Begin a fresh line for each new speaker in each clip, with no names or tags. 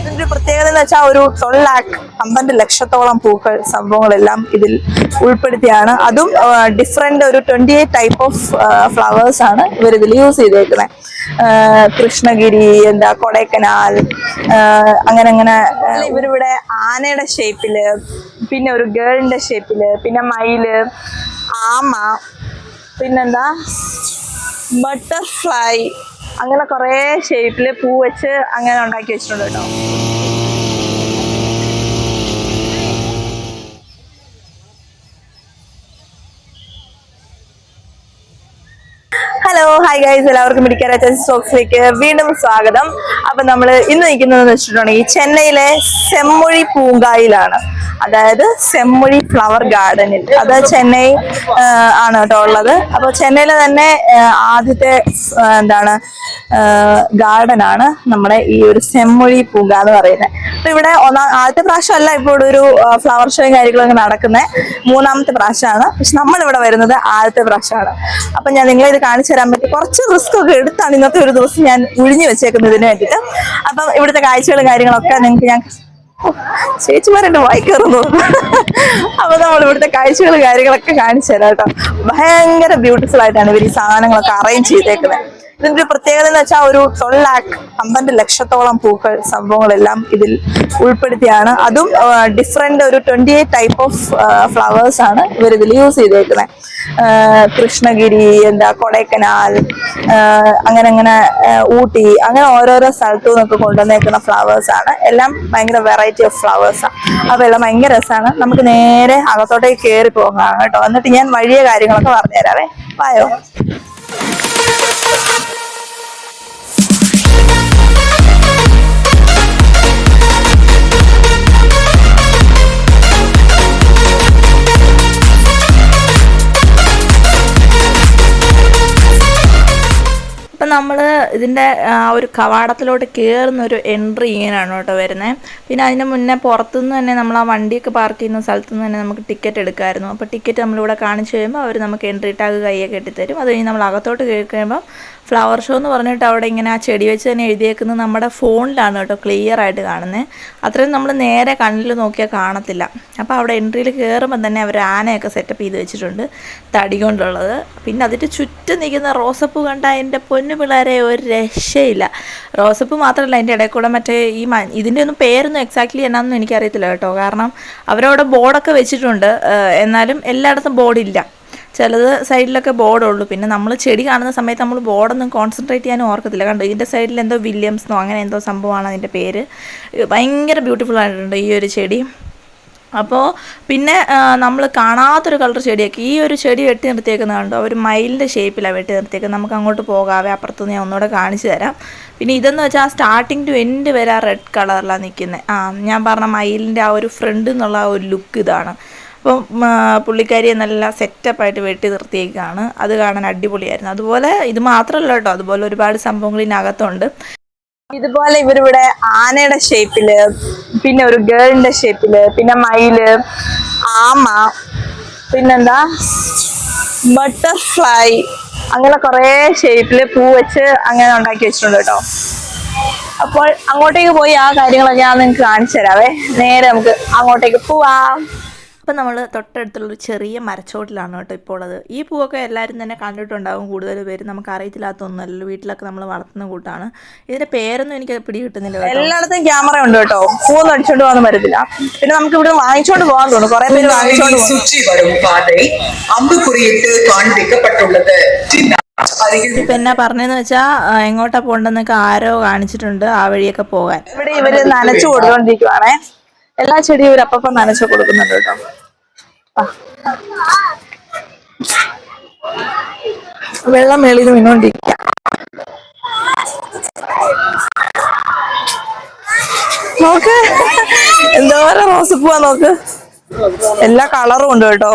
ഇതിന്റെ പ്രത്യേകത എന്ന് വെച്ചാൽ ഒരു ട്വൽവ് ലാക്ക് പന്ത്രണ്ട് ലക്ഷത്തോളം പൂക്കൾ സംഭവങ്ങളെല്ലാം ഇതിൽ ഉൾപ്പെടുത്തിയാണ്. അതും ഡിഫറെന്റ് ഒരു twenty eight type of flowers ആണ് ഇവർ ഇതിൽ യൂസ് ചെയ്തേക്കുന്നത് കൃഷ്ണഗിരി എന്താ കൊടൈക്കനാൽ അങ്ങനെ അങ്ങനെ ഇവരിവിടെ ആനയുടെ ഷേപ്പിൽ പിന്നെ ഒരു ഗേളിന്റെ ഷേപ്പിൽ പിന്നെ മയിൽ ആമ പിന്നെന്താ ബട്ടർഫ്ലൈ അങ്ങനെ കുറേ ഷേപ്പിൽ പൂ വെച്ച് അങ്ങനെ ഉണ്ടാക്കി വെച്ചിട്ടുണ്ട് കേട്ടോ. ഹായ് ഗൈസ് എല്ലാവർക്കും മെഡിക്കൽ സ്റ്റോക്സിലേക്ക് വീണ്ടും സ്വാഗതം. അപ്പൊ നമ്മൾ ഇന്ന് നിൽക്കുന്നതെന്ന് വെച്ചിട്ടുണ്ടെങ്കിൽ ചെന്നൈയിലെ സെമ്മൊഴി പൂങ്കായിലാണ്. അതായത് സെമ്മൊഴി ഫ്ലവർ ഗാർഡനിൽ അത് ചെന്നൈ ആണ് കേട്ടോ ഉള്ളത്. അപ്പൊ ചെന്നൈയിലെ തന്നെ ആദ്യത്തെ എന്താണ് ഗാർഡൻ ആണ് നമ്മുടെ ഈ ഒരു സെമ്മൊഴി പൂങ്ക എന്ന് പറയുന്നത്. ഇവിടെ ഒന്നാം ആദ്യത്തെ പ്രാവശ്യമല്ല ഇപ്പോൾ ഒരു ഫ്ലവർ ഷോയും കാര്യങ്ങളൊക്കെ നടക്കുന്നത് മൂന്നാമത്തെ പ്രാവശ്യമാണ്. പക്ഷെ നമ്മൾ ഇവിടെ വരുന്നത് ആദ്യത്തെ പ്രാവശ്യമാണ്. അപ്പൊ ഞാൻ നിങ്ങളെ ഇത് കാണിച്ചു തരാൻ പറ്റി. കുറച്ച് റിസ്ക് ഒക്കെ എടുത്താണ് ഇന്നത്തെ ഒരു ദിവസം ഞാൻ ഒഴിഞ്ഞു വെച്ചേക്കുന്നത് ഇതിന് വേണ്ടിയിട്ട്. അപ്പം ഇവിടുത്തെ കാഴ്ചകളും കാര്യങ്ങളൊക്കെ നിങ്ങൾക്ക് ഞാൻ ചേച്ചിമാരെന്റെ വായി കയറുന്നു. അപ്പൊ നമ്മൾ ഇവിടുത്തെ കാഴ്ചകളും കാര്യങ്ങളൊക്കെ കാണിച്ചു തരാം കേട്ടോ. ഭയങ്കര ബ്യൂട്ടിഫുൾ ആയിട്ടാണ് ഇവർ ഈ സാധനങ്ങളൊക്കെ അറേഞ്ച് ചെയ്തേക്കുന്നത്. ഇതിന്റെ പ്രത്യേകത എന്ന് വെച്ചാൽ ഒരു ട്വൽവ് ലാക്ക് പന്ത്രണ്ട് ലക്ഷത്തോളം പൂക്കൾ സംഭവങ്ങളെല്ലാം ഇതിൽ ഉൾപ്പെടുത്തിയാണ്. അതും ഡിഫറെന്റ് ഒരു twenty eight type of flowers ആണ് ഇവർ ഇതിൽ യൂസ് ചെയ്തേക്കുന്നത് കൃഷ്ണഗിരി എന്താ കൊടൈക്കനാൽ അങ്ങനെ അങ്ങനെ ഊട്ടി അങ്ങനെ ഓരോരോ സ്ഥലത്തു നിന്നൊക്കെ കൊണ്ടുവന്നേക്കുന്ന ഫ്ലവേഴ്സ് ആണ്. എല്ലാം ഭയങ്കര വെറൈറ്റി ഓഫ് ഫ്ലവേഴ്സ് ആണ് അപ്പൊ എല്ലാം ഭയങ്കര രസമാണ് നമുക്ക് നേരെ അകത്തോട്ടേക്ക് കയറി പോകാം കേട്ടോ. എന്നിട്ട് ഞാൻ വഴിയ കാര്യങ്ങളൊക്കെ പറഞ്ഞുതരാവേ. പായോ നമ്മൾ ഇതിന്റെ ആ ഒരു കവാടത്തിലോട്ട് കയറുന്ന ഒരു എൻട്രി ഇങ്ങനെയാണ് കേട്ടോ വരുന്നത് പിന്നെ അതിന് മുന്നേ പുറത്തുനിന്ന് തന്നെ നമ്മൾ ആ വണ്ടിയൊക്കെ പാർക്ക് ചെയ്യുന്ന സ്ഥലത്തു നിന്ന് തന്നെ നമുക്ക് ടിക്കറ്റ് എടുക്കാമായിരുന്നു അപ്പോൾ ടിക്കറ്റ് നമ്മളിവിടെ കാണിച്ചു കഴിയുമ്പോൾ അവർ നമുക്ക് എൻട്രി ടാഗ് കയ്യൊക്കെ കെട്ടിത്തരും അത് കഴിഞ്ഞ് നമ്മൾ അകത്തോട്ട് കയറി കഴിയുമ്പോൾ ഫ്ലവർ ഷോ എന്ന് പറഞ്ഞിട്ട് അവിടെ ഇങ്ങനെ ആ ചെടി വെച്ച് തന്നെ എഴുതിയേക്കുന്നത് നമ്മുടെ ഫോണിലാണ് കേട്ടോ ക്ലിയർ ആയിട്ട് കാണുന്നത് അത്രയും നമ്മൾ നേരെ കണ്ണിൽ നോക്കിയാൽ കാണത്തില്ല. അപ്പോൾ അവിടെ എൻട്രിയിൽ കയറുമ്പോൾ തന്നെ അവർ ആനയൊക്കെ സെറ്റപ്പ് ചെയ്ത് വെച്ചിട്ടുണ്ട്. തടി കൊണ്ടുള്ളത്. പിന്നെ അതിന്റെ ചുറ്റും നിൽക്കുന്ന റോസപ്പൂ കണ്ട എന്റെ പൊന്നു പിള്ളേരെ ഒരു രക്ഷയില്ല. റോസപ്പ് മാത്രമല്ല അതിന്റെ ഇടയിൽ കൂടെ മറ്റേ ഈ ഇതിന്റെ ഒന്നും പേരൊന്നും എക്സാക്ട്ലി എന്നാണെന്നും എനിക്കറിയത്തില്ല കേട്ടോ. കാരണം അവരവിടെ ബോർഡൊക്കെ വെച്ചിട്ടുണ്ട്. എന്നാലും എല്ലായിടത്തും ബോർഡില്ല ചിലത് സൈഡിലൊക്കെ ബോർഡുള്ളൂ. പിന്നെ നമ്മൾ ചെടി കാണുന്ന സമയത്ത് നമ്മൾ ബോർഡൊന്നും കോൺസെൻട്രേറ്റ് ചെയ്യാനും ഓർക്കത്തില്ല. കണ്ടോ ഇതിന്റെ സൈഡിൽ എന്തോ വില്യംസ്ന്നോ അങ്ങനെ എന്തോ സംഭവമാണ് അതിന്റെ പേര്. ഭയങ്കര ബ്യൂട്ടിഫുൾ ആയിട്ടുണ്ട് ഈ ഒരു ചെടി. അപ്പോൾ പിന്നെ നമ്മൾ കാണാത്തൊരു കളർ ചെടിയൊക്കെ ഈ ഒരു ചെടി വെട്ടി നിർത്തിയേക്കുന്നത് കണ്ടോ? ഒരു മയിലിന്റെ ഷേപ്പിലാണ് വെട്ടി നിർത്തിയേക്കുന്നത്. നമുക്ക് അങ്ങോട്ട് പോകാവേ അപ്പുറത്ത് ഞാൻ ഒന്നുകൂടെ കാണിച്ചു തരാം. പിന്നെ ഇതെന്ന് വെച്ചാൽ സ്റ്റാർട്ടിങ് ടു എൻഡ് വരെ ആ റെഡ് കളറിലാണ് നിൽക്കുന്നത് ആ ഞാൻ പറഞ്ഞ മയിലിന്റെ ആ ഒരു ഫ്രണ്ട് എന്നുള്ള ആ ഒരു ലുക്ക് ഇതാണ്. അപ്പം പുള്ളിക്കാരിയെ നല്ല സെറ്റപ്പായിട്ട് വെട്ടി നിർത്തിയേക്കാണ്. അത് കാണാൻ അടിപൊളിയായിരുന്നു. അതുപോലെ ഇത് മാത്രമല്ല കേട്ടോ അതുപോലെ ഒരുപാട് സംഭവങ്ങൾ ഇതിനകത്തുണ്ട്. ഇതുപോലെ ഇവരിവിടെ ആനയുടെ ഷേപ്പിൽ പിന്നെ ഒരു ഗേളിന്റെ ഷേപ്പിൽ പിന്നെ മയിൽ ആമ പിന്നെന്താ? ബട്ടർഫ്ലൈ അങ്ങനെ കുറേ ഷേപ്പിൽ പൂ വെച്ച് അങ്ങനെ ഉണ്ടാക്കി വെച്ചിട്ടുണ്ട് കേട്ടോ. അപ്പോൾ അങ്ങോട്ടേക്ക് പോയി ആ കാര്യങ്ങളൊക്കെ ഞാൻ നിങ്ങൾക്ക് കാണിച്ചു തരാവേ നേരെ നമുക്ക് അങ്ങോട്ടേക്ക് പോവാം. ഇപ്പം നമ്മൾ തൊട്ടടുത്തുള്ളൊരു ചെറിയ മരച്ചോട്ടിലാണ് കേട്ടോ ഇപ്പോൾ ഉള്ളത്. ഈ പൂവൊക്കെ എല്ലാവരും തന്നെ കണ്ടിട്ടുണ്ടാകും കൂടുതൽ പേര്. നമുക്ക് അറിയത്തില്ലാത്തൊന്നുമല്ലല്ലോ വീട്ടിലൊക്കെ നമ്മൾ വളർത്തുന്ന കൂട്ടാണ്. ഇതിന്റെ പേരൊന്നും എനിക്ക് പിടി കിട്ടുന്നില്ല എല്ലായിടത്തും ക്യാമറ ഉണ്ട് കേട്ടോ. പൂവ് അടിച്ചോണ്ട് പോകാൻ വരത്തില്ല പിന്നെ നമുക്ക് ഇവിടെ വാങ്ങിച്ചോണ്ട് പോകാൻ തോന്നുന്നു കുറെ പേര് വാങ്ങിച്ചോണ്ട്
സുറ്റി വരും
ഇപ്പൊ എന്നാ പറഞ്ഞെന്ന് വെച്ചാ എങ്ങോട്ടാ പോണ്ടെന്നൊക്കെ ആരോ കാണിച്ചിട്ടുണ്ട്. ആ വഴിയൊക്കെ പോകാൻ. ഇവിടെ ഇവർ നനച്ചു കൊടുക്കൊണ്ടിരിക്കുവാണേ എല്ലാ ചെടിയും ഇവരപ്പം നനച്ചു കൊടുക്കുന്നുണ്ട് കേട്ടോ. വെള്ളം മേളിൽ വീണോണ്ടിരിക്കുക നോക്ക്. എന്തോരം റോസപ്പൂവാ നോക്ക്. എല്ലാ കളറും ഉണ്ട് കേട്ടോ.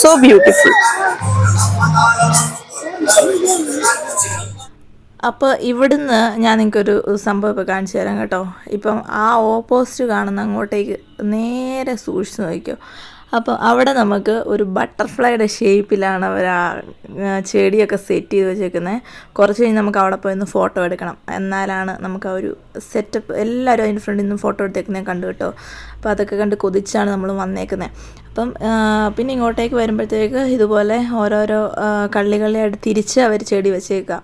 സോ ബ്യൂട്ടിഫുൾ അപ്പോൾ ഇവിടുന്ന് ഞാൻ നിങ്ങൾക്കൊരു സംഭവം ഇപ്പോൾ കാണിച്ചു തരാം കേട്ടോ. ഇപ്പം ആ ഓപ്പോസിറ്റ് കാണുന്ന അങ്ങോട്ടേക്ക് നേരെ സൂക്ഷിച്ച് നോക്കിയോ
അപ്പോൾ അവിടെ നമുക്ക് ഒരു ബട്ടർഫ്ലൈയുടെ ഷേപ്പിലാണ് അവർ ആ ചെടിയൊക്കെ സെറ്റ് ചെയ്ത് വെച്ചേക്കുന്നത് കുറച്ച് കഴിഞ്ഞ് നമുക്ക് അവിടെ പോയി ഒന്ന് ഫോട്ടോ എടുക്കണം. എന്നാലാണ് നമുക്ക് ആ ഒരു സെറ്റപ്പ് എല്ലാവരും അതിന്റെ ഫ്രണ്ടിൽ നിന്ന് ഫോട്ടോ എടുത്തേക്കുന്നത് കണ്ടു കേട്ടോ. അപ്പോൾ അതൊക്കെ കണ്ട് കൊതിച്ചാണ് നമ്മൾ വന്നേക്കുന്നത് അപ്പം പിന്നെ ഇങ്ങോട്ടേക്ക് വരുമ്പോഴത്തേക്ക് ഇതുപോലെ ഓരോരോ കള്ളികളിലായിട്ട് തിരിച്ച് അവർ ചെടി വെച്ചേക്കുക.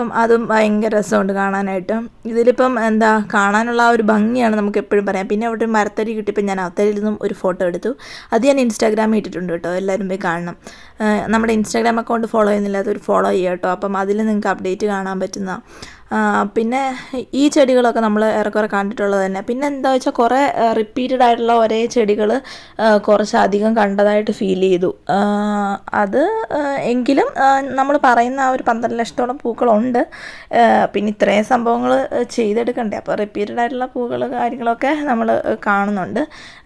അപ്പം അതും ഭയങ്കര രസമുണ്ട് കാണാനായിട്ട്. ഇതിലിപ്പം എന്താ കാണാനുള്ള ആ ഒരു ഭംഗിയാണ് നമുക്ക് എപ്പോഴും പറയാം. പിന്നെ അവിടെ ഒരു മരത്തരി കിട്ടിയപ്പോൾ ഞാൻ അത്തരിയിൽ നിന്നും ഒരു ഫോട്ടോ എടുത്തു. അത് ഞാൻ ഇൻസ്റ്റാഗ്രാമിൽ ഇട്ടിട്ടുണ്ട് കേട്ടോ എല്ലാവരും പോയി കാണണം. നമ്മുടെ ഇൻസ്റ്റാഗ്രാം അക്കൗണ്ട് ഫോളോ ചെയ്യുന്നില്ല അതൊരു ഫോളോ ചെയ്യുക കേട്ടോ. അപ്പം അതിൽ നിങ്ങൾക്ക് അപ്ഡേറ്റ് കാണാൻ പറ്റുന്ന പിന്നെ ഈ ചെടികളൊക്കെ നമ്മൾ ഏറെക്കുറെ കണ്ടിട്ടുള്ളത് തന്നെ. പിന്നെ എന്താ വെച്ചാൽ കുറേ റിപ്പീറ്റഡ് ആയിട്ടുള്ള ഒരേ ചെടികൾ കുറച്ചധികം കണ്ടതായിട്ട് ഫീൽ ചെയ്തു. അത് എങ്കിലും നമ്മൾ പറയുന്ന ആ ഒരു പന്ത്രണ്ട് ലക്ഷത്തോളം പൂക്കളുണ്ട്. പിന്നെ ഇത്രയും സംഭവങ്ങൾ ചെയ്തെടുക്കണ്ടേ. അപ്പോൾ റിപ്പീറ്റഡ് ആയിട്ടുള്ള പൂക്കൾ കാര്യങ്ങളൊക്കെ നമ്മൾ കാണുന്നുണ്ട്.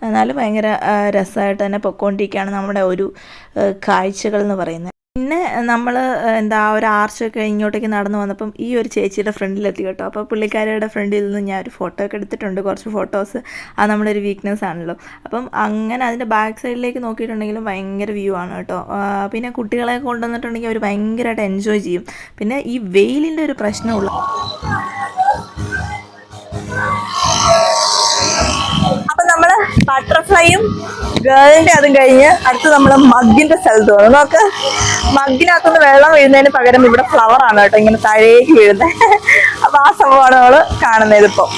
എന്നാലും ഭയങ്കര രസമായിട്ട് തന്നെ പൊയ്ക്കൊണ്ടിരിക്കുകയാണ് നമ്മുടെ ഒരു കാഴ്ചകൾ എന്ന് പറയുന്നത്. പിന്നെ നമ്മൾ എന്താ ഒരു ആർച്ചൊക്കെ ഇങ്ങോട്ടേക്ക് നടന്നു വന്നപ്പം ഈ ഒരു ചേച്ചിയുടെ ഫ്രണ്ടിലെത്തി കേട്ടോ. അപ്പോൾ പുള്ളിക്കാരിയുടെ ഫ്രണ്ടിൽ നിന്ന് ഞാൻ ഒരു ഫോട്ടോ ഒക്കെ എടുത്തിട്ടുണ്ട് കുറച്ച് ഫോട്ടോസ്. അത് നമ്മുടെ ഒരു വീക്ക്നെസ് ആണല്ലോ. അപ്പം അങ്ങനെ അതിന്റെ ബാക്ക് സൈഡിലേക്ക് നോക്കിയിട്ടുണ്ടെങ്കിലും ഭയങ്കര വ്യൂ ആണ് കേട്ടോ. പിന്നെ കുട്ടികളെ കൊണ്ടുവന്നിട്ടുണ്ടെങ്കിൽ അവർ ഭയങ്കരമായിട്ട് എൻജോയ് ചെയ്യും. പിന്നെ ഈ വെയിലിന്റെ ഒരു പ്രശ്നമുള്ളൂ
ബട്ടർഫ്ലൈയും ഗേളിന്റെ അതും കഴിഞ്ഞ് അടുത്ത് നമ്മൾ മഗ്ഗിന്റെ സ്ഥലത്ത് വന്നു. നോക്ക് മഗ്ഗിനകത്തുനിന്ന് വെള്ളം വീഴുന്നതിന് പകരം ഇവിടെ ഫ്ലവറാണ് കേട്ടോ ഇങ്ങനെ താഴേക്ക് വീഴുന്നത് അപ്പൊ ആ സംഭവമാണ് നമ്മൾ കാണുന്നത് ഇപ്പോൾ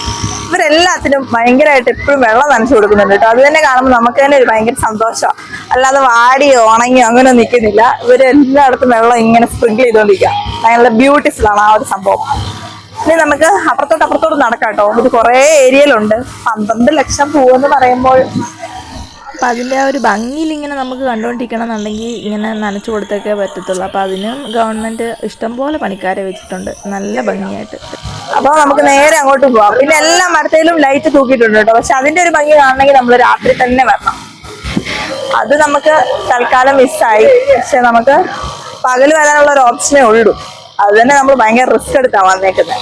ഇവരെല്ലാത്തിനും ഭയങ്കരമായിട്ട് എപ്പോഴും വെള്ളം നനച്ചു കൊടുക്കുന്നുണ്ട് കേട്ടോ. അത് തന്നെ കാണുമ്പോൾ നമുക്ക് തന്നെ ഒരു ഭയങ്കര സന്തോഷമാണ് അല്ലാതെ വാടിയോ ഉണങ്ങിയോ അങ്ങനെ നിൽക്കുന്നില്ല. ഇവരെല്ലായിടത്തും വെള്ളം ഇങ്ങനെ സ്പ്രിങ്കിൾ ചെയ്തുകൊണ്ടിരിക്കുക ഭയങ്കര ബ്യൂട്ടിഫുൾ ആണ് ആ ഒരു സംഭവം. ഇനി നമുക്ക് അപ്പുറത്തോട്ട് അപ്പുറത്തോട്ട് നടക്കാം കേട്ടോ. ഇത് കുറേ ഏരിയയിലുണ്ട് പന്ത്രണ്ട് ലക്ഷം പൂവെന്ന് പറയുമ്പോൾ
അപ്പം അതിന്റെ ആ ഒരു ഭംഗിയിൽ ഇങ്ങനെ നമുക്ക് കണ്ടുകൊണ്ടിരിക്കണം എന്നുണ്ടെങ്കിൽ ഇങ്ങനെ നനച്ചു കൊടുത്തൊക്കെ പറ്റത്തുള്ളൂ. അപ്പോൾ അതിനും ഗവൺമെന്റ് ഇഷ്ടംപോലെ പണിക്കാരെ വെച്ചിട്ടുണ്ട്. നല്ല ഭംഗിയായിട്ട്.
അപ്പോൾ നമുക്ക് നേരെ അങ്ങോട്ട് പോവാം. പിന്നെ എല്ലാ മരത്തേലും ലൈറ്റ് തൂക്കിയിട്ടുണ്ട് കേട്ടോ. പക്ഷെ അതിന്റെ ഒരു ഭംഗി കാണണമെങ്കിൽ നമ്മൾ രാത്രി തന്നെ വരണം. അത് നമുക്ക് തൽക്കാലം മിസ്സായി പക്ഷെ നമുക്ക് പകൽ വരാനുള്ള ഒരു ഓപ്ഷനേ ഉള്ളൂ. അത് തന്നെ നമ്മൾ ഭയങ്കര റിസ്ക് എടുത്താ വന്നേക്കുന്നത്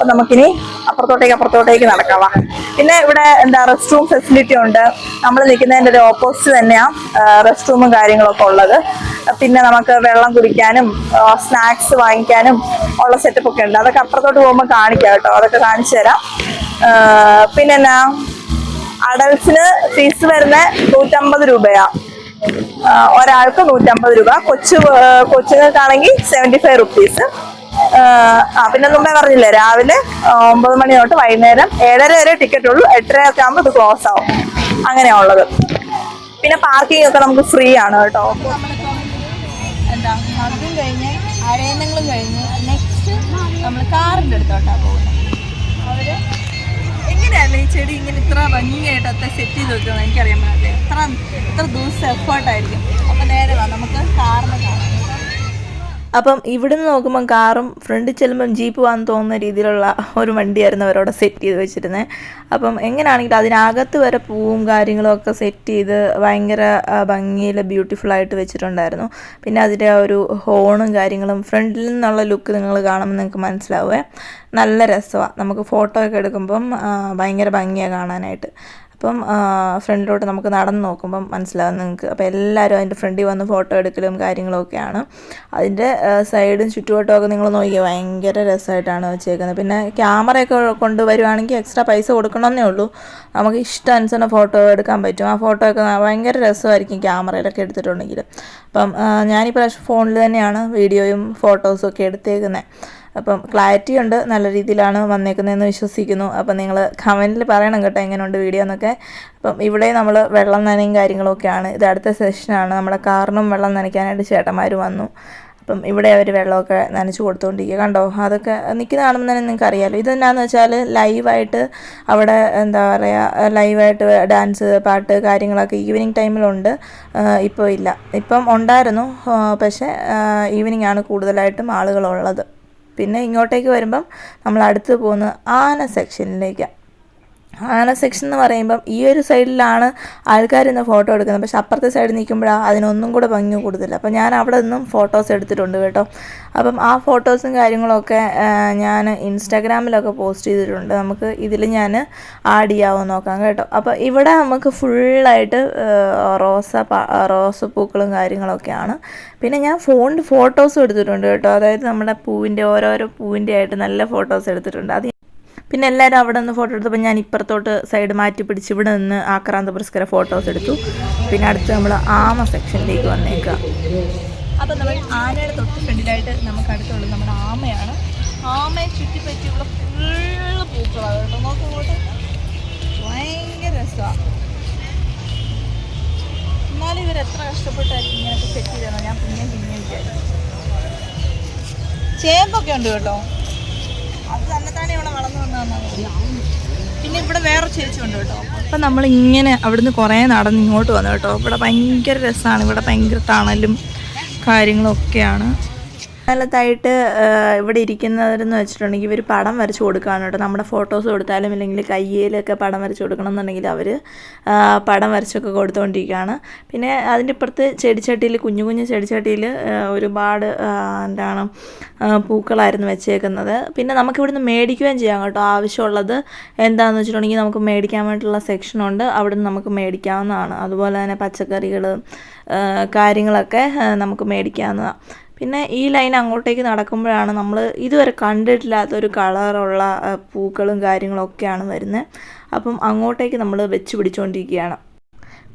അപ്പൊ നമുക്കിനി അപ്പുറത്തോട്ടേക്ക് അപ്പുറത്തോട്ടേക്ക് നടക്കാം. പിന്നെ ഇവിടെ എന്താ റെസ്റ്റ് റൂം ഫെസിലിറ്റി ഉണ്ട്. നമ്മൾ നിൽക്കുന്നതിന്റെ ഒരു ഓപ്പോസിറ്റ് തന്നെയാണ് റെസ്റ്റ് റൂമും കാര്യങ്ങളൊക്കെ ഉള്ളത്. പിന്നെ നമുക്ക് വെള്ളം കുടിക്കാനും സ്നാക്സ് വാങ്ങിക്കാനും ഉള്ള സെറ്റപ്പ് ഒക്കെ ഉണ്ട്. അതൊക്കെ അപ്പുറത്തോട്ട് പോകുമ്പോൾ കാണിക്കാം കേട്ടോ. അതൊക്കെ കാണിച്ചു തരാം. പിന്നെ എന്നാ അഡൽസിന് ഫീസ് വരുന്ന നൂറ്റമ്പത് രൂപയാ. ഒരാൾക്ക് നൂറ്റമ്പത് രൂപ. കൊച്ചു കൊച്ചുങ്ങൾക്കാണെങ്കിൽ സെവന്റി ഫൈവ് റുപ്പീസ് ആ പിന്നെ മുമ്പേ പറഞ്ഞില്ലേ രാവിലെ ഒമ്പത് മണി തൊട്ട് വൈകുന്നേരം ഏഴര വരെ ടിക്കറ്റ് ഉള്ളൂ. എട്ടരയൊക്കെ ആകുമ്പോൾ ഇത് ക്ലോസ് ആവും. അങ്ങനെയാ ഉള്ളത്. പിന്നെ പാർക്കിംഗ് ഒക്കെ നമുക്ക് ഫ്രീ ആണ് കേട്ടോ.
എന്താ നെക്സ്റ്റ് നമ്മൾ പോകുന്നത് അവർ ഈ ചെടി ഇങ്ങനെ ഇത്ര ഭംഗിയായിട്ടൊക്കെ സെറ്റ് ചെയ്ത് വെക്കുന്നത് എനിക്കറിയാൻ പറ്റില്ല. എത്ര എത്ര ദിവസം എഫേർട്ടായിരിക്കും അപ്പം നേരെ നമുക്ക് കാറിന് കാണാം അപ്പം ഇവിടുന്ന് നോക്കുമ്പം കാറും ഫ്രണ്ടിൽ ചെല്ലുമ്പം ജീപ്പ് വന്ന് തോന്നുന്ന രീതിയിലുള്ള ഒരു വണ്ടിയായിരുന്നു അവരവിടെ സെറ്റ് ചെയ്ത് വെച്ചിരുന്നത് അപ്പം എങ്ങനെയാണെങ്കിലും അതിനകത്ത് വരെ പൂവും കാര്യങ്ങളും ഒക്കെ സെറ്റ് ചെയ്ത് ഭയങ്കര ഭംഗിയിൽ ആയിട്ട് വെച്ചിട്ടുണ്ടായിരുന്നു. പിന്നെ അതിന്റെ ഒരു ഹോണും കാര്യങ്ങളും ഫ്രണ്ടിൽ നിന്നുള്ള ലുക്ക് നിങ്ങൾ കാണുമ്പോൾ നിങ്ങൾക്ക് മനസ്സിലാവുമേ നല്ല രസമാണ് നമുക്ക് ഫോട്ടോ ഒക്കെ എടുക്കുമ്പം ഭയങ്കര ഭംഗിയാണ് കാണാനായിട്ട്. അപ്പം ഫ്രണ്ടിലോട്ട് നമുക്ക് നടന്ന് നോക്കുമ്പം മനസ്സിലാവും നിങ്ങൾക്ക്. അപ്പോൾ എല്ലാവരും അതിന്റെ ഫ്രണ്ടിൽ വന്ന് ഫോട്ടോ എടുക്കലും കാര്യങ്ങളൊക്കെയാണ്. അതിന്റെ സൈഡും ചുറ്റുവട്ടമൊക്കെ നിങ്ങൾ നോക്കിയാൽ ഭയങ്കര രസമായിട്ടാണ് വെച്ചേക്കുന്നത്. പിന്നെ ക്യാമറയൊക്കെ കൊണ്ടുവരുവാണെങ്കിൽ എക്സ്ട്രാ പൈസ കൊടുക്കണമെന്നേ ഉള്ളൂ. നമുക്ക് ഇഷ്ടം ഇഷ്ടാനുസരണം ഫോട്ടോ എടുക്കാൻ പറ്റും. ആ ഫോട്ടോ ഒക്കെ ഭയങ്കര രസമായിരിക്കും ക്യാമറയിലൊക്കെ എടുത്തിട്ടുണ്ടെങ്കിൽ. അപ്പം ഞാനിപ്പോൾ ഫോണിൽ തന്നെയാണ് വീഡിയോയും ഫോട്ടോസും ഒക്കെ എടുത്തേക്കുന്നത്. അപ്പം ക്ലാരിറ്റി ഉണ്ട് നല്ല രീതിയിലാണ് വന്നേക്കുന്നതെന്ന് വിശ്വസിക്കുന്നു. അപ്പം നിങ്ങൾ കമന്റിൽ പറയണം കേട്ടോ എങ്ങനെയുണ്ട് വീഡിയോ എന്നൊക്കെ. അപ്പം ഇവിടെ നമ്മൾ വെള്ളം നനയും കാര്യങ്ങളൊക്കെയാണ്. ഇത് അടുത്ത സെഷനാണ് നമ്മുടെ കാറിനും വെള്ളം നനയ്ക്കാനായിട്ട് ചേട്ടന്മാർ വന്നു. അപ്പം ഇവിടെ അവർ വെള്ളമൊക്കെ നനച്ച് കൊടുത്തുകൊണ്ടിരിക്കുക കണ്ടോ? അതൊക്കെ നിൽക്കുന്ന കാണുമ്പോൾ തന്നെ നിങ്ങൾക്ക് അറിയാമല്ലോ ഇതെന്നാന്ന് വെച്ചാൽ ലൈവായിട്ട് അവിടെ എന്താ പറയുക ലൈവായിട്ട് ഡാൻസ് പാട്ട് കാര്യങ്ങളൊക്കെ ഈവനിങ് ടൈമിലുണ്ട് ഇപ്പോൾ ഇല്ല. ഇപ്പം ഉണ്ടായിരുന്നു. പക്ഷേ ഈവനിങ് ആണ് കൂടുതലായിട്ടും ആളുകളുള്ളത്. പിന്നെ ഇങ്ങോട്ടേക്ക് വരുമ്പം നമ്മൾ അടുത്ത് പോകുന്നത് ആന സെക്ഷനിലേക്കാണ് ആന സെക്ഷൻ എന്ന് പറയുമ്പം ഈ ഒരു സൈഡിലാണ് ആൾക്കാർ ഇന്ന് ഫോട്ടോ എടുക്കുന്നത്. പക്ഷെ അപ്പുറത്തെ സൈഡിൽ നിൽക്കുമ്പോഴാണ് അതിനൊന്നും കൂടെ ഭംഗി കൂടുതൽ അപ്പം ഞാൻ അവിടെ നിന്നും ഫോട്ടോസ് എടുത്തിട്ടുണ്ട് കേട്ടോ. അപ്പം ആ ഫോട്ടോസും കാര്യങ്ങളൊക്കെ ഞാൻ ഇൻസ്റ്റാഗ്രാമിലൊക്കെ പോസ്റ്റ് ചെയ്തിട്ടുണ്ട്. നമുക്ക് ഇതിൽ ഞാൻ ആഡ് ചെയ്യാവോ നോക്കാം കേട്ടോ. അപ്പോൾ ഇവിടെ നമുക്ക് ഫുള്ളായിട്ട് റോസ റോസ് പൂക്കളും കാര്യങ്ങളൊക്കെയാണ്. പിന്നെ ഞാൻ ഫോണിൽ ഫോട്ടോസും എടുത്തിട്ടുണ്ട് കേട്ടോ. അതായത് നമ്മുടെ പൂവിന്റെ ഓരോരോ പൂവിന്റെ ആയിട്ട് നല്ല ഫോട്ടോസ് എടുത്തിട്ടുണ്ട്. അത് പിന്നെ എല്ലാവരും അവിടെ നിന്ന് ഫോട്ടോ എടുത്തപ്പോൾ ഞാൻ ഇപ്പുറത്തോട്ട് സൈഡ് മാറ്റി പിടിച്ച് ഇവിടെ നിന്ന് ആക്രാന്ത പുരസ്കര ഫോട്ടോസ് എടുത്തു. പിന്നെ അടുത്ത് നമ്മൾ ആമ സെക്ഷനിലേക്ക് വന്നേക്കുക അപ്പോൾ നമ്മൾ ആനയുടെ തൊട്ട് ഫ്രണ്ടിലായിട്ട് നമുക്ക് അടുത്തുള്ളത് നമ്മുടെ ആമയാണ്. ആമയെ ചുറ്റിപ്പറ്റിയുള്ള ഫുള്ള് പൂക്കളാണ് കേട്ടോ. ഭയങ്കര രസമാണ് എന്നാലും ഇവർ എത്ര കഷ്ടപ്പെട്ടായിരിക്കും ഇങ്ങനെയൊക്കെ സെറ്റ് ചെയ്തോ ഞാൻ പിന്നെയും പിന്നെയും വിചാരിച്ചു ചേമ്പൊക്കെ ഉണ്ട് കേട്ടോ. പിന്നെ ഇവിടെ വേറെ ചേച്ചി ഉണ്ട് കേട്ടോ. അപ്പം നമ്മൾ ഇങ്ങനെ അവിടുന്ന് കുറേ നടന്ന് ഇങ്ങോട്ട് വന്നു കേട്ടോ. ഇവിടെ ഭയങ്കര രസമാണ് ഇവിടെ ഭയങ്കര തണലും കാര്യങ്ങളും ഒക്കെയാണ് കാലത്തായിട്ട് ഇവിടെ ഇരിക്കുന്നവരെന്ന് വെച്ചിട്ടുണ്ടെങ്കിൽ ഇവർ പടം വരച്ച് കൊടുക്കുകയാണ് കേട്ടോ. നമ്മുടെ ഫോട്ടോസ് കൊടുത്താലും ഇല്ലെങ്കിൽ കയ്യിലൊക്കെ പടം വരച്ച് കൊടുക്കണം എന്നുണ്ടെങ്കിൽ അവർ പടം വരച്ചൊക്കെ കൊടുത്തുകൊണ്ടിരിക്കുകയാണ് പിന്നെ അതിന്റെ ഇപ്പുറത്ത് ചെടിച്ചട്ടിയിൽ കുഞ്ഞു കുഞ്ഞു ചെടിച്ചട്ടിയിൽ ഒരുപാട് എന്താണ് പൂക്കളായിരുന്നു വെച്ചേക്കുന്നത്. പിന്നെ നമുക്ക് ഇവിടുന്ന് മേടിക്കുകയും ചെയ്യാം കേട്ടോ. ആവശ്യമുള്ളത് എന്താണെന്ന് വെച്ചിട്ടുണ്ടെങ്കിൽ നമുക്ക് മേടിക്കാൻ വേണ്ടിയിട്ടുള്ള സെക്ഷനുണ്ട് അവിടെ നിന്ന് നമുക്ക് മേടിക്കാവുന്നതാണ്. അതുപോലെ തന്നെ പച്ചക്കറികൾ കാര്യങ്ങളൊക്കെ നമുക്ക് മേടിക്കാവുന്നതാണ്. പിന്നെ ഈ ലൈൻ അങ്ങോട്ടേക്ക് നടക്കുമ്പോഴാണ് നമ്മൾ ഇതുവരെ കണ്ടിട്ടില്ലാത്തൊരു കളറുള്ള പൂക്കളും കാര്യങ്ങളൊക്കെയാണ് വരുന്നത് അപ്പം അങ്ങോട്ടേക്ക് നമ്മൾ വെച്ച് പിടിച്ചുകൊണ്ടിരിക്കുകയാണ്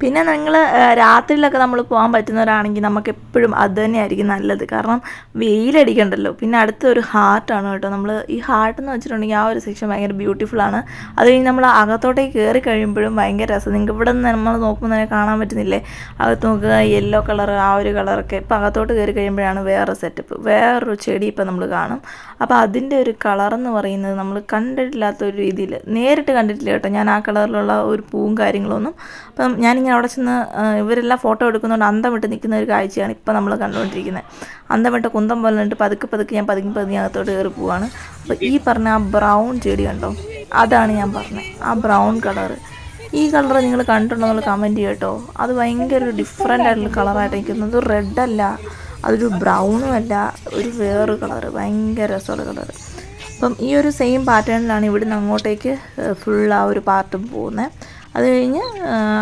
പിന്നെ നിങ്ങൾ രാത്രിയിലൊക്കെ നമ്മൾ പോകാൻ പറ്റുന്നവരാണെങ്കിൽ നമുക്ക് എപ്പോഴും അത് തന്നെയായിരിക്കും നല്ലത്. കാരണം വെയിലടിക്കണ്ടല്ലോ. പിന്നെ അടുത്ത ഒരു ഹാർട്ടാണ് കേട്ടോ. നമ്മൾ ഈ ഹാർട്ട് എന്ന് വെച്ചിട്ടുണ്ടെങ്കിൽ ആ ഒരു സെക്ഷൻ ഭയങ്കര ബ്യൂട്ടിഫുൾ ആണ് അത് കഴിഞ്ഞ് നമ്മൾ അകത്തോട്ടേക്ക് കയറി കഴിയുമ്പോഴും ഭയങ്കര രസം. നിങ്ങൾക്ക് ഇവിടെ നിന്ന് നമ്മൾ നോക്കുമ്പോൾ തന്നെ കാണാൻ പറ്റുന്നില്ലേ? അകത്ത് നോക്കുക യെല്ലോ കളർ ആ ഒരു കളറൊക്കെ ഇപ്പോൾ അകത്തോട്ട് കയറി കഴിയുമ്പോഴാണ് വേറെ സെറ്റപ്പ് വേറൊരു ചെടി ഇപ്പം നമ്മൾ കാണും. അപ്പോൾ അതിന്റെ ഒരു കളറെന്ന് പറയുന്നത് നമ്മൾ കണ്ടിട്ടില്ലാത്ത ഒരു രീതിയിൽ നേരിട്ട് കണ്ടിട്ടില്ല കേട്ടോ. ഞാൻ ആ കളറിലുള്ള ഒരു പൂവും കാര്യങ്ങളൊന്നും. അപ്പം ഞാനിങ്ങനെ അവിടെ ചെന്ന് ഇവരെല്ലാം ഫോട്ടോ എടുക്കുന്നതുകൊണ്ട് അന്തം വിട്ട് നിൽക്കുന്ന ഒരു കാഴ്ചയാണ് ഇപ്പം നമ്മൾ കണ്ടുകൊണ്ടിരിക്കുന്നത് അന്തം കുന്തം പോലെ നിന്നിട്ട് പതുക്കെ പതുക്കെ ഞാൻ പതുങ്ങി പതുങ്ങി അകത്തോട്ട് കയറി പോവാണ്. അപ്പോൾ ഈ പറഞ്ഞ ആ ബ്രൗൺ ചെടി കണ്ടോ? അതാണ് ഞാൻ പറഞ്ഞത് ആ ബ്രൗൺ കളറ് ഈ കളർ നിങ്ങൾ കണ്ടിട്ടുണ്ടോ എന്നുള്ള കമന്റ് ചെയ്യട്ടോ. അത് ഭയങ്കര ഒരു ഡിഫറെന്റ് ആയിട്ടുള്ള കളറായിട്ട് നിൽക്കുന്നത് റെഡ് അല്ല. അതൊരു ബ്രൗണും അല്ല. ഒരു വേറൊരു കളർ ഭയങ്കര രസമുള്ള കളർ അപ്പം ഈ ഒരു സെയിം പാറ്റേണിലാണ് ഇവിടുന്ന് അങ്ങോട്ടേക്ക് ഫുൾ ആ ഒരു പാർട്ടും പോകുന്നത് അത് കഴിഞ്ഞ്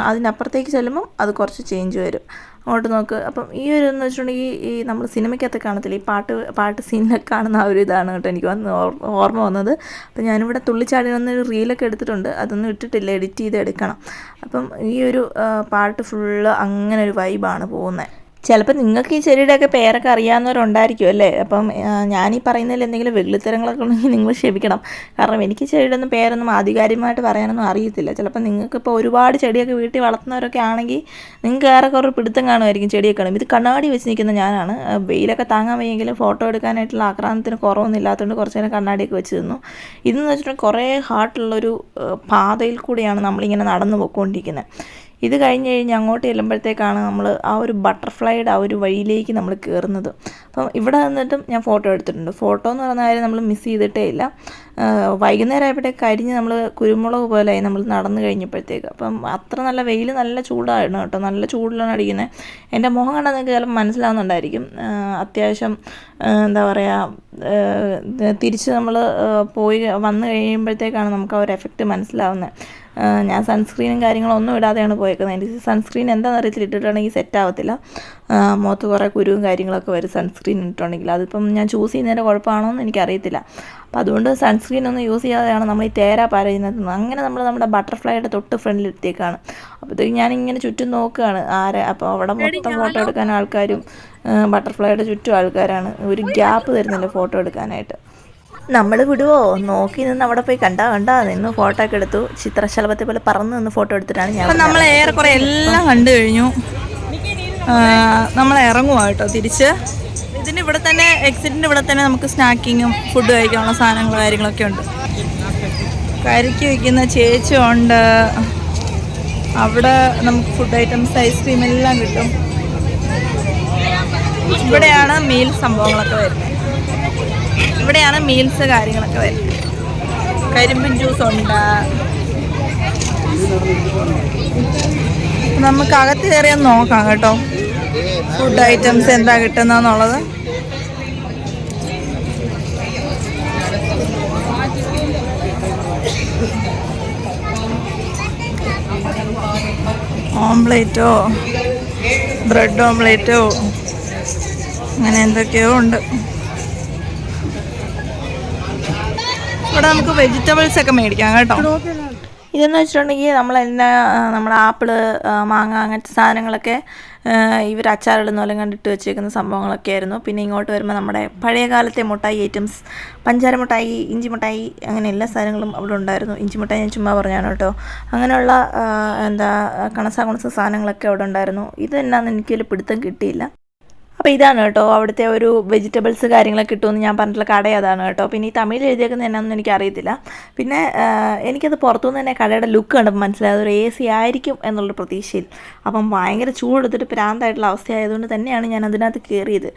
അതിനപ്പുറത്തേക്ക് ചെല്ലുമ്പം അത് കുറച്ച് ചേഞ്ച് വരും. അങ്ങോട്ട് നോക്ക്. അപ്പം ഈ ഒരു എന്ന് വെച്ചിട്ടുണ്ടെങ്കിൽ ഈ നമ്മൾ സിനിമയ്ക്കകത്ത് കാണത്തില്ല ഈ പാട്ട് പാട്ട് സീനിലൊക്കെ കാണുന്ന ആ ഒരു ഇതാണ് കേട്ടോ എനിക്ക് വന്ന് ഓർ- ഓർമ്മ വന്നത്. അപ്പം ഞാനിവിടെ തുള്ളിച്ചാടി വന്ന് റീലൊക്കെ എടുത്തിട്ടുണ്ട്. അതൊന്നും ഇട്ടിട്ടില്ല. എഡിറ്റ് ചെയ്ത് എടുക്കണം. അപ്പം ഈ ഒരു പാട്ട് ഫുള്ള് അങ്ങനെ ഒരു വൈബാണ് പോകുന്നത് ചിലപ്പോൾ നിങ്ങൾക്ക് ഈ ചെടിയുടെയൊക്കെ പേരൊക്കെ അറിയാവുന്നവരുണ്ടായിരിക്കും അല്ലേ? അപ്പം ഞാനീ പറയുന്നതിൽ എന്തെങ്കിലും വെള്ളിത്തരങ്ങളൊക്കെ ഉണ്ടെങ്കിൽ നിങ്ങൾ ക്ഷമിക്കണം. കാരണം എനിക്ക് ചെടിയുടെ ഒന്നും പേരൊന്നും ആധികാരികമായിട്ട് പറയാനൊന്നും അറിയത്തില്ല. ചിലപ്പോൾ നിങ്ങൾക്ക് ഇപ്പോൾ ഒരുപാട് ചെടിയൊക്കെ വീട്ടിൽ വളർത്തുന്നവരൊക്കെ ആണെങ്കിൽ നിങ്ങൾക്ക് ഏറെ പിടുത്തം കാണുമായിരിക്കും ചെടിയൊക്കെ ഇത് കണ്ണാടി വെച്ച് നിൽക്കുന്ന ഞാനാണ്. വെയിലൊക്കെ താങ്ങാൻ വയ്യെങ്കിലും ഫോട്ടോ എടുക്കാനായിട്ടുള്ള ആക്രാന്തത്തിന് കുറവൊന്നും ഇല്ലാത്തതുകൊണ്ട് കുറച്ച് നേരം കണ്ണാടിയൊക്കെ വെച്ച് നിന്നു. ഇതെന്ന് വെച്ചിട്ടുണ്ടെങ്കിൽ കുറേ ഹാർട്ടുള്ളൊരു പാതയിൽ കൂടിയാണ് നമ്മളിങ്ങനെ നടന്നു പോയിക്കൊണ്ടിരിക്കുന്നത് ഇത് കഴിഞ്ഞ് കഴിഞ്ഞ് അങ്ങോട്ട് ചെല്ലുമ്പോഴത്തേക്കാണ് നമ്മൾ ആ ഒരു ബട്ടർഫ്ലൈയുടെ ആ ഒരു വഴിയിലേക്ക് നമ്മൾ കയറുന്നത് അപ്പം ഇവിടെ നിന്നിട്ടും ഞാൻ ഫോട്ടോ എടുത്തിട്ടുണ്ട്. ഫോട്ടോ എന്ന് പറഞ്ഞാൽ കാര്യം നമ്മൾ മിസ് ചെയ്തിട്ടേ ഇല്ല. വൈകുന്നേരം ആയപ്പോഴത്തേക്ക് കരിഞ്ഞ് നമ്മൾ കുരുമുളക് പോലെയായി നമ്മൾ നടന്നു കഴിഞ്ഞപ്പോഴത്തേക്ക്. അപ്പം അത്ര നല്ല വെയിൽ നല്ല ചൂടായിരുന്നു കേട്ടോ. നല്ല ചൂടിലാണ് അടിക്കുന്നത് എന്റെ മുഖം കണ്ടാൽ നിങ്ങൾക്ക് ചിലപ്പോൾ മനസ്സിലാവുന്നുണ്ടായിരിക്കും. അത്യാവശ്യം എന്താ പറയുക തിരിച്ച് നമ്മൾ പോയി വന്നു കഴിയുമ്പോഴത്തേക്കാണ് നമുക്ക് ആ ഒരു എഫക്റ്റ് മനസ്സിലാവുന്നത് ഞാൻ സൺസ്ക്രീനും കാര്യങ്ങളും ഒന്നും ഇടാതെയാണ് പോയേക്കുന്നത്. എനിക്ക് സൺസ്ക്രീൻ എന്താണെന്ന് അറിയത്തില്ല. ഇട്ടിട്ടുണ്ടെങ്കിൽ സെറ്റ് ആവത്തില്ല. മുഖത്ത് കുറേ കുരുവും കാര്യങ്ങളൊക്കെ വരും. സൺസ്ക്രീൻ ഇട്ടിട്ടുണ്ടെങ്കിൽ. അതിപ്പം ഞാൻ ചൂസ് ചെയ്യുന്നതിന്റെ കുഴപ്പമാണോ എന്ന് എനിക്കറിയത്തില്ല. അപ്പം അതുകൊണ്ട് സൺസ്ക്രീൻ ഒന്നും യൂസ് ചെയ്യാതെയാണ് നമ്മൾ ഈ തേര പരയുന്നത്. അങ്ങനെ നമ്മൾ നമ്മുടെ ബട്ടർഫ്ലൈയുടെ തൊട്ട് ഫ്രണ്ടിലെത്തിയേക്കാണ് അപ്പോഴത്തേക്ക് ഞാനിങ്ങനെ ചുറ്റും നോക്കുകയാണ്. ആരെ? അപ്പോൾ അവിടെ മൊത്തം ഫോട്ടോ എടുക്കാൻ ആൾക്കാരും ബട്ടർഫ്ലൈയുടെ ചുറ്റും ആൾക്കാരാണ്. ഒരു ഗ്യാപ്പ് തരുന്നില്ല ഫോട്ടോ എടുക്കാനായിട്ട്. നമ്മൾ വിടുവോ? നോക്കി നിന്ന് അവിടെ പോയി കണ്ടാ കണ്ടാ നിന്ന് ഫോട്ടോ ഒക്കെ എടുത്തു. ചിത്രശലഭത്തെ പോലെ പറന്ന് നിന്ന് ഫോട്ടോ എടുത്തിട്ടാണ് ഞാൻ
നമ്മൾ ഏറെക്കുറെ എല്ലാം കണ്ടു കഴിഞ്ഞു. നമ്മൾ ഇറങ്ങുക കേട്ടോ തിരിച്ച്. ഇതിന് ഇവിടെ തന്നെ എക്സിറ്റിന്റെ ഇവിടെ തന്നെ നമുക്ക് സ്നാക്കിങ്ങും ഫുഡ് കഴിക്കാനുള്ള സാധനങ്ങൾ കാര്യങ്ങളൊക്കെ ഉണ്ട്. കരിക്ക് വയ്ക്കുന്ന ചേച്ചുണ്ട് അവിടെ നമുക്ക് ഫുഡ് ഐറ്റംസ് ഐസ്ക്രീം എല്ലാം കിട്ടും. ഇവിടെയാണ് മീൽ സംഭവങ്ങളൊക്കെ വരുന്നത്. ഇവിടെയാണ് മീൽസ് കാര്യങ്ങളൊക്കെ വരുന്നത്. കരിമ്പൻ ജ്യൂസ് ഉണ്ട്.
നമുക്ക് അകത്ത് കയറിയാൽ നോക്കാം കേട്ടോ. ഫുഡ് ഐറ്റംസ് എന്താ കിട്ടുന്നതെന്നുള്ളത്. ഓംപ്ലേറ്റോ ബ്രെഡ് ഓംപ്ലേറ്റോ അങ്ങനെ എന്തൊക്കെയോ ഉണ്ട്. ഇവിടെ നമുക്ക് വെജിറ്റബിൾസ് ഒക്കെ മേടിക്കാം കേട്ടോ.
ഇതെന്ന് വെച്ചിട്ടുണ്ടെങ്കിൽ നമ്മൾ നമ്മളെല്ലാം നമ്മുടെ ആപ്പിൾ മാങ്ങ അങ്ങനത്തെ സാധനങ്ങളൊക്കെ ഇവർ അച്ചാറിടുന്ന പോലെ കണ്ടിട്ട് വെച്ചേക്കുന്ന സംഭവങ്ങളൊക്കെ ആയിരുന്നു. പിന്നെ ഇങ്ങോട്ട് വരുമ്പോൾ നമ്മുടെ പഴയ കാലത്തെ മുട്ടായി ഐറ്റംസ് പഞ്ചാര മുട്ടായി ഇഞ്ചി മുട്ടായി അങ്ങനെ എല്ലാ സാധനങ്ങളും അവിടെ ഉണ്ടായിരുന്നു. ഇഞ്ചി മുട്ടായി ഞാൻ ചുമ്മാ പറഞ്ഞാണ് കേട്ടോ. അങ്ങനെയുള്ള എന്താ കണസ കണസ സാധനങ്ങളൊക്കെ അവിടെ ഉണ്ടായിരുന്നു. ഇത് എന്നാന്ന് എനിക്കൊരു പിടുത്തം കിട്ടിയില്ല. അപ്പോൾ ഇതാണ് കേട്ടോ അവിടുത്തെ ഒരു വെജിറ്റബിൾസ് കാര്യങ്ങളൊക്കെ കിട്ടുമെന്ന് ഞാൻ പറഞ്ഞിട്ടുള്ള കട അതാണ് കേട്ടോ. പിന്നെ ഈ തമിഴിൽ എഴുതിയേക്കുന്നത് എന്നാന്നും എനിക്ക് അറിയത്തില്ല. പിന്നെ എനിക്കത് പുറത്തുനിന്ന് തന്നെ കടയുടെ ലുക്ക് കണ്ടപ്പോൾ മനസ്സിലായത് ഒരു എ സി ആയിരിക്കും എന്നുള്ള പ്രതീക്ഷയിൽ. അപ്പം ഭയങ്കര ചൂടെടുത്തിട്ട് പ്രാന്തായിട്ടുള്ള അവസ്ഥയായതുകൊണ്ട് തന്നെയാണ് ഞാൻ അതിനകത്ത് കയറിയത്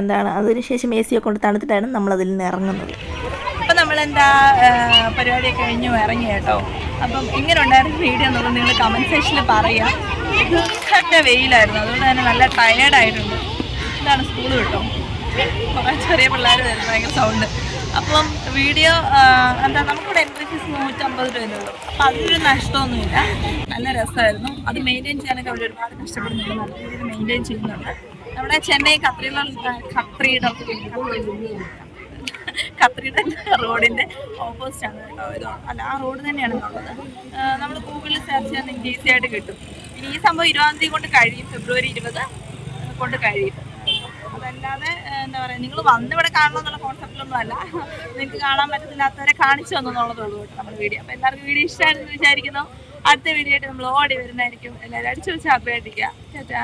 എന്താണ് അതിനുശേഷം എ സിയൊക്കെ കൊണ്ട് തണുത്തിട്ടാണ് അതിൽ നിന്ന് ഇറങ്ങുന്നത്.
അപ്പം നമ്മളെന്താ പരിപാടിയൊക്കെ കഴിഞ്ഞു ഇറങ്ങി കേട്ടോ. അപ്പം എങ്ങനെ ഉണ്ടായിരുന്നു വീഡിയോ എന്നുള്ളത് നിങ്ങൾ കമന്റ് സെക്ഷനിൽ പറയാം വെയിലായിരുന്നു. അതുകൊണ്ട് തന്നെ നല്ല ടയേർഡായിട്ടുണ്ട് ഇതാണ് സ്കൂൾ കേട്ടോ. കുറേ ചെറിയ പിള്ളേർ വരുന്നത് ഭയങ്കര സൗണ്ട് അപ്പം വീഡിയോ എന്താ നമുക്കിവിടെ എൻട്രി ഫീസ് നൂറ്റമ്പത് രൂപയേ ഉള്ളൂ. അപ്പം അതിലൊരു നഷ്ടമൊന്നുമില്ല. നല്ല രസമായിരുന്നു. അത് മെയിന്റെയിൻ ചെയ്യാനൊക്കെ അവർ ഒരുപാട് കഷ്ടപ്പെടുന്നുണ്ട്. നല്ല രീതിയിൽ മെയിന്റെയിൻ ചെയ്യുന്നുണ്ട്. നമ്മുടെ ചെന്നൈ കത്രിയിലുള്ള കത്രിയുടെ കത്രിയുടെ റോഡിന്റെ ഓപ്പോസിറ്റ് ആണ് കേട്ടോ അല്ല ആ റോഡ് തന്നെയാണ് ഉള്ളത്. നമ്മൾ ഗൂഗിളിൽ സെർച്ച് ചെയ്യാൻ നിങ്ങൾക്ക് ഈസി ആയിട്ട് കിട്ടും. ഇനി ഈ സംഭവം ഇരുപതാം തീയതി കൊണ്ട് കഴിയും. ഫെബ്രുവരി ഇരുപത് കൊണ്ട് കഴിയും. അതല്ലാതെ ഏഹ്, എന്താ പറയുക നിങ്ങൾ വന്ന് ഇവിടെ കാണണം എന്നുള്ള കോൺസെപ്റ്റിലൊന്നും അല്ല. നിങ്ങൾക്ക് കാണാൻ പറ്റത്തില്ലാത്തവരെ കാണിച്ചു തന്നെന്നുള്ളതേ ഉള്ളു കേട്ടോ നമ്മുടെ വീഡിയോ. അപ്പോൾ എല്ലാവർക്കും വീഡിയോ ഇഷ്ടമാണെന്ന് വിചാരിക്കുന്നു. അടുത്ത വീഡിയോ ആയിട്ട് നമ്മൾ ഓടി വരുന്നതായിരിക്കും. എല്ലാവരും അടിച്ചു വെച്ച് അഭ്യർത്ഥിക്കുക ചേട്ടാ